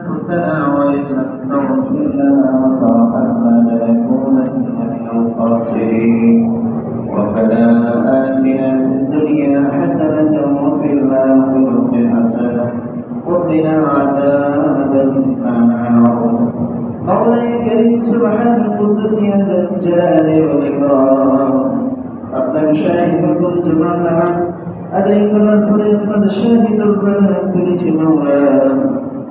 أنفسنا وإن لم تغفر لنا وترحمنا لنكونن من الخاسرين ربنا آتنا في الدنيا حسنة وفي الآخرة حسنة وقنا عذاب النار مولاي كريم سبحان القدس يا الجلال والإكرام أقدم شاهد الجمع الناس أديك الأنفر قد شاهد البلاء كل مولاي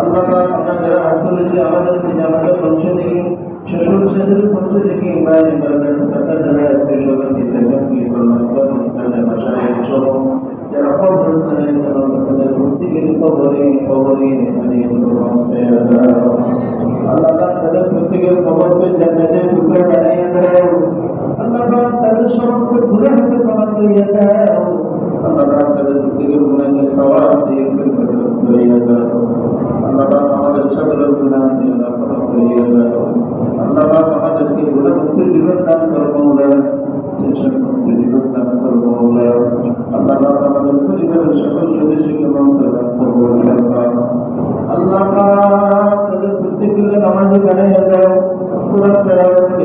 আল্লাহ আমরা যারা হাত তুলেছি আমাদেরকে জানাতে পৌঁছে দিকে শ্বশুর শ্বশুর পৌঁছে দিকে ইব্রাহিম বাজার সাথে যারা আত্মীয় স্বজন দিতে কি করলাম তাদের প্রত্যেকের কবরকে জানাতে উদ্দেশ্যে আল্লাহ তাদের প্রত্যেকগুলো নামাজ বানিয়ে দাও পুরা তারাকে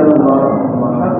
اللهم حق